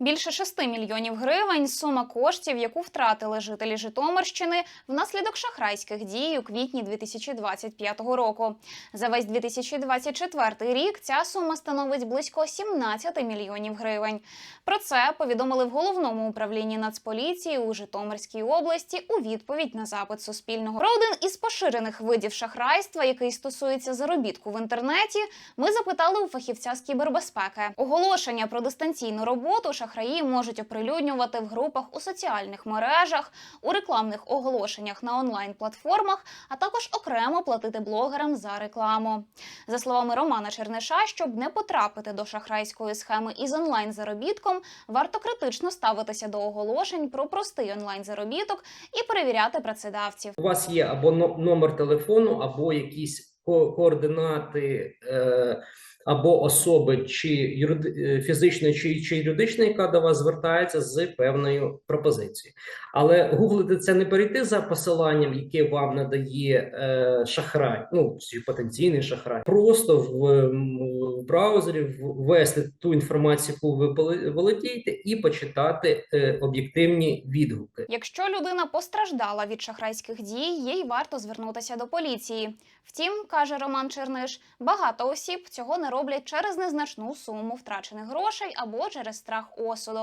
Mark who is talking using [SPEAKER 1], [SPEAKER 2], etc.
[SPEAKER 1] Більше 6 мільйонів гривень сума коштів, яку втратили жителі Житомирщини внаслідок шахрайських дій у квітні 2025 року. За весь 2024 рік ця сума становить близько 17 мільйонів гривень. Про це повідомили в головному управлінні Нацполіції у Житомирській області у відповідь на запит Суспільного. Про один із поширених видів шахрайства, який стосується заробітку в інтернеті, ми запитали у фахівця з кібербезпеки. Оголошення про дистанційну роботу шахраї можуть оприлюднювати в групах у соціальних мережах, у рекламних оголошеннях на онлайн-платформах, а також окремо платити блогерам за рекламу. За словами Романа Черниша, щоб не потрапити до шахрайської схеми із онлайн-заробітком, варто критично ставитися до оголошень про простий онлайн-заробіток і перевіряти працедавців.
[SPEAKER 2] У вас є або номер телефону, або якісь координати е, або особи, чи юриди- е, фізичної, чи, чи юридичної, яка до вас звертається з певною пропозицією. Але гуглити це не перейти за посиланням, яке вам надає е, шахрай, ну потенційний шахрай. Просто в, в браузері ввести ту інформацію, яку ви володієте, і почитати е, об'єктивні відгуки.
[SPEAKER 1] Якщо людина постраждала від шахрайських дій, їй варто звернутися до поліції. Втім, каже Роман Черниш, багато осіб цього не роблять через незначну суму втрачених грошей або через страх осуду.